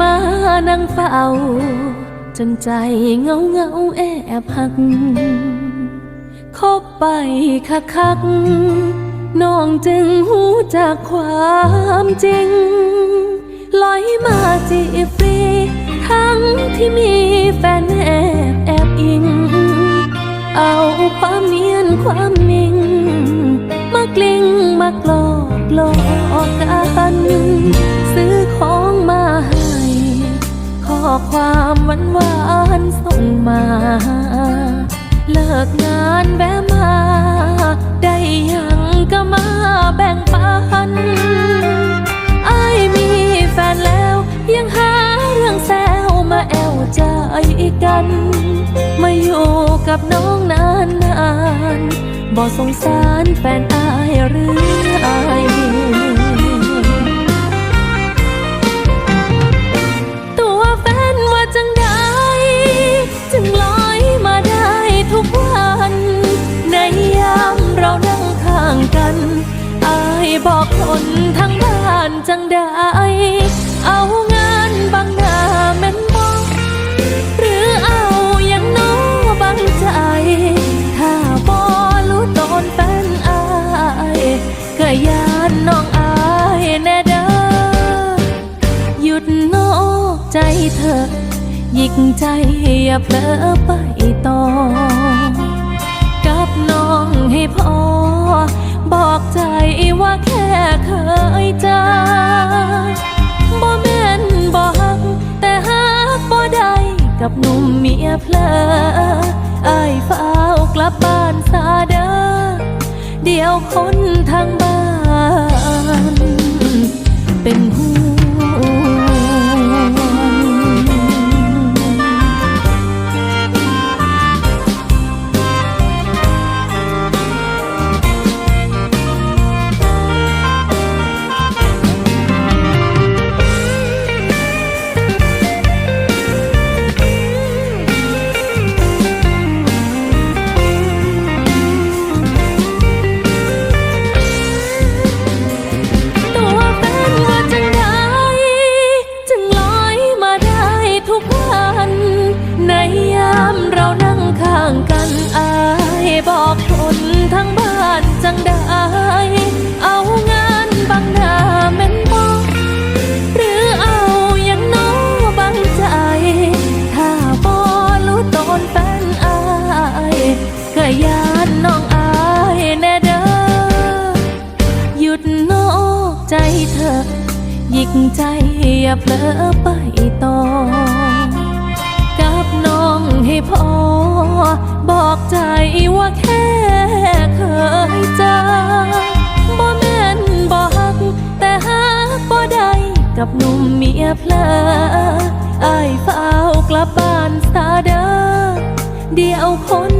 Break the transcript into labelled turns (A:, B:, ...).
A: มานั่งเฝ้า จนใจเงาเงาแอบหักคบไปคักคักน้องจึงหูจากความจริงลอยมาจีบฟรีทั้งที่มีแฟนแอบแอบอิง เอาความเนียนความนิ่ง มากลิ้งมากลอกหลอก ความหวานหวานส่งมา เลิกงานแวะมา ได้ยังก็มาแบ่งปันไอ้มีแฟนแล้ว ยังหาเรื่องแซวมาแอวใจกัน มาอยู่กับน้องนานนานบ่สงสารแฟนอายหรืออายานจังใดเอางานบางหน้าแม่นบอกหรือเอาอย่างน้อบังใจ ถ้าบอรู้ตอนแฟนอายก็ยานน้องอายแน่เด้อหยุดโนอกใจเธอหยิกใจอย่าเผลอไปต่อ กับน้องให้พอ บอกใจว่าแค่เคยเจอ กับหนุ่มเมียเพลออายเฝ้ากลับบ้านซาเดอเดี๋ยวคนทางบ้าน เป็นห่วางกันอายบอกคนทั้งบ้านจังได้ เอางานบางหน้าแม่นบอกหรือเอาอย่างน้อบังใจ ถ้าบอรู้ตนแฟนอายก็ยานน้องอายแน่เด้อหยุดนอกใจเธอหยิกใจอย่าเผลอไปต่อกับน้องให้พอ บอกใจว่าแค่เคยเจอบ่แม่นบ่ฮัก แต่ฮักบ่ได้กับหนุ่มเมียเพลออายเฝ้ากลับบ้านสาเด้อเดี๋ยวคน